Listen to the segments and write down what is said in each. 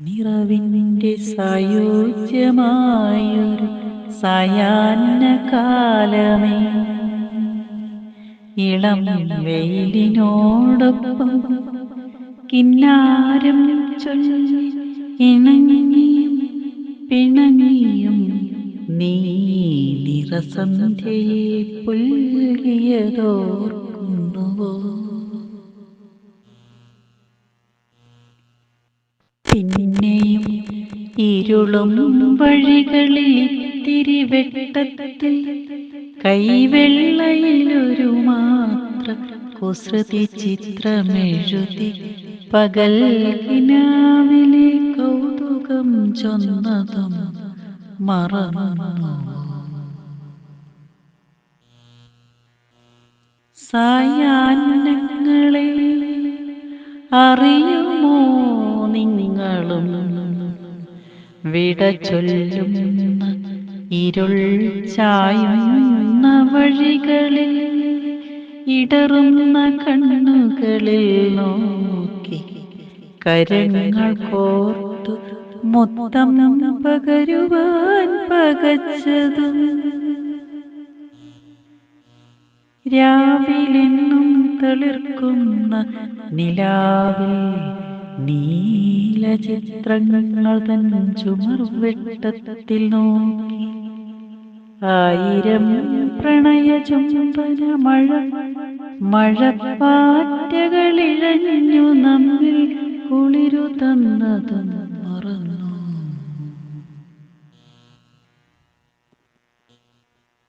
നിറവിന്റെ സായോജ്യമായൊരു സായാഹ്ന കാലമേ ഇളം വെയിലിനോടൊപ്പം കിന്നാരം ചൊല്ലി ഇണങ്ങിയും പിണങ്ങിയും നീ നിറസന്ധ്യയെ പുൽകിയതോർക്കുന്നുവോ പിന്നെയും ഇരുളും വഴികളിൽ തിരിവെട്ടത്തിൽ കൈവെള്ളയിലൊരു മാത്ര കുസൃതി ചിത്രമെഴുതി പകൽ കിനാവിലെ കൗതുകം ചൊന്നതും മറന്നു. സായാഹ്നങ്ങളെ അറിയുമോ? നിങ്ങളും വിട ചൊല്ലുന്ന ഇരുൾ ചായുന്ന വഴികളിൽ ഇടറുന്ന കണ്ണുകളിൽ നോക്കി കരങ്ങൾ കോർത്തു മൊത്തം പകരുവാൻ പകച്ചതും. രാവിലെന്നും തളിർക്കുന്ന നിലാവിൽ നീലചിത്രങ്ങൾ തൻ ചുമർവെട്ടത്തിൽ നോക്കി. ആയിരം പ്രണയ ചുംബന മഴ മഴപ്പാറ്റകളിഴഞ്ഞു നമ്മിൽ കുളിരു തന്നതും മറന്നു.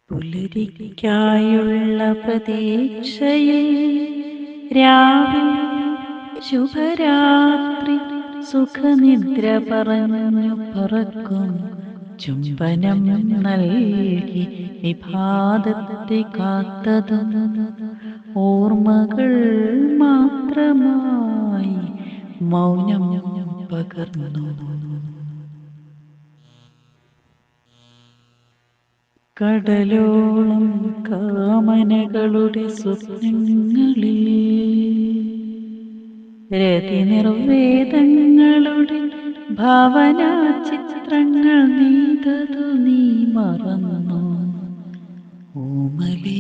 പുലരിക്കായുള്ള പ്രതീക്ഷയിൽ രാവിൽ ശുഭരാത്രി. സുഖനിദ്ര പറഞ്ഞു പറക്കും. ചുംബനം നൽകി വിഭാതത്തെ കാത്തത്. ഓർമ്മകൾ മാത്രമായി മൗനം പകർന്നു. കടലോളം കാമനകളുടെ സ്വപ്നങ്ങളിൽ രതിനിർവേദങ്ങളുടെ ഭാവനാ ചിത്രങ്ങൾ നീതതു നീ മറന്നു. ഓമലേ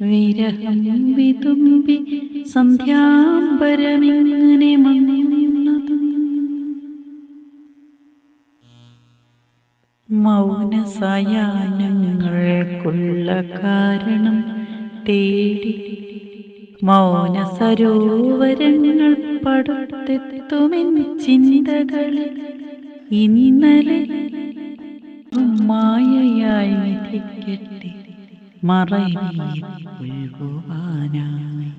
വിരഹം വിതുമ്പി സന്ധ്യാംബരമിങ്ങനെ മങ്ങുന്നതും മൗന സായാഹ്നങ്ങൾക്കുള്ള കാരണം തേടി മൗന സരോവരങ്ങൾ പടുത്തെത്തുമെൻ ചിന്തകളിൽ ഇന്നലെ മായയായി വിധിക്കട്ടെ മറയിൽ ഒഴുകുവാനായി.